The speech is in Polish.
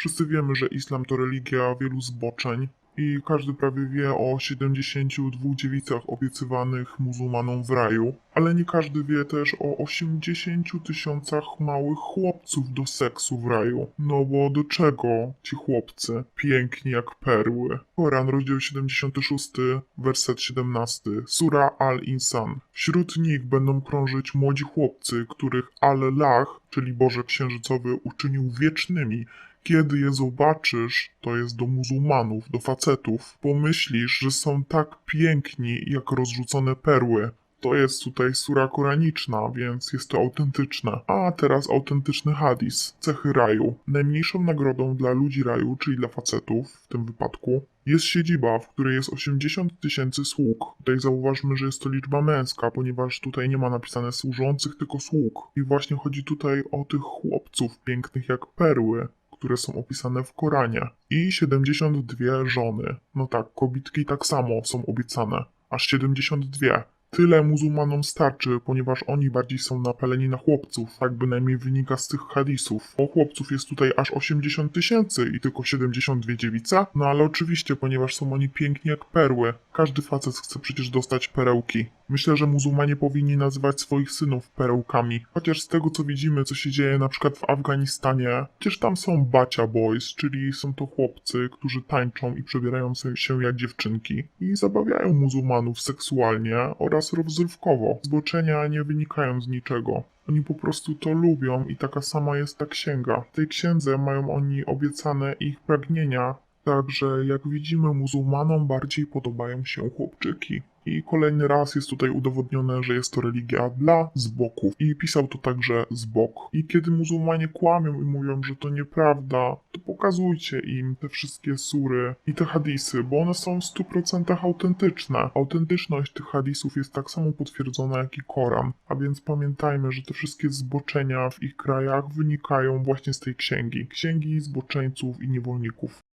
Wszyscy wiemy, że islam to religia wielu zboczeń i każdy prawie wie o 72 dziewicach obiecywanych muzułmanom w raju, ale nie każdy wie też o 80 tysiącach małych chłopców do seksu w raju. No bo do czego ci chłopcy piękni jak perły? Koran, rozdział 76, werset 17, sura Al-Insan. Wśród nich będą krążyć młodzi chłopcy, których Allah, czyli Boże Księżycowy, uczynił wiecznymi, kiedy je zobaczysz, to jest do muzułmanów, do facetów, pomyślisz, że są tak piękni jak rozrzucone perły. To jest tutaj sura koraniczna, więc jest to autentyczne. A teraz autentyczny hadis, cechy raju. Najmniejszą nagrodą dla ludzi raju, czyli dla facetów w tym wypadku, jest siedziba, w której jest 80 tysięcy sług. Tutaj zauważmy, że jest to liczba męska, ponieważ tutaj nie ma napisane służących, tylko sług. I właśnie chodzi tutaj o tych chłopców pięknych jak perły które są opisane w Koranie. I 72 żony. No tak, kobitki tak samo są obiecane. Aż 72. Tyle muzułmanom starczy, ponieważ oni bardziej są napaleni na chłopców, tak bynajmniej wynika z tych hadisów. O chłopców jest tutaj aż 80 tysięcy i tylko 72 dziewica? No ale oczywiście, ponieważ są oni piękni jak perły. Każdy facet chce przecież dostać perełki. Myślę, że muzułmanie powinni nazywać swoich synów perełkami. Chociaż z tego co widzimy, co się dzieje na przykład w Afganistanie, przecież tam są bacia boys, czyli są to chłopcy, którzy tańczą i przebierają się jak dziewczynki i zabawiają muzułmanów seksualnie oraz rozrywkowo. Zboczenia nie wynikają z niczego. Oni po prostu to lubią i taka sama jest ta księga. W tej księdze mają oni obiecane ich pragnienia, Także jak widzimy, muzułmanom bardziej podobają się chłopczyki. I kolejny raz jest tutaj udowodnione, że jest to religia dla zboków. I pisał to także zbok. I kiedy muzułmanie kłamią i mówią, że to nieprawda, to pokazujcie im te wszystkie sury i te hadisy, bo one są w 100% autentyczne. Autentyczność tych hadisów jest tak samo potwierdzona jak i Koran. A więc pamiętajmy, że te wszystkie zboczenia w ich krajach wynikają właśnie z tej księgi. Księgi zboczeńców i niewolników.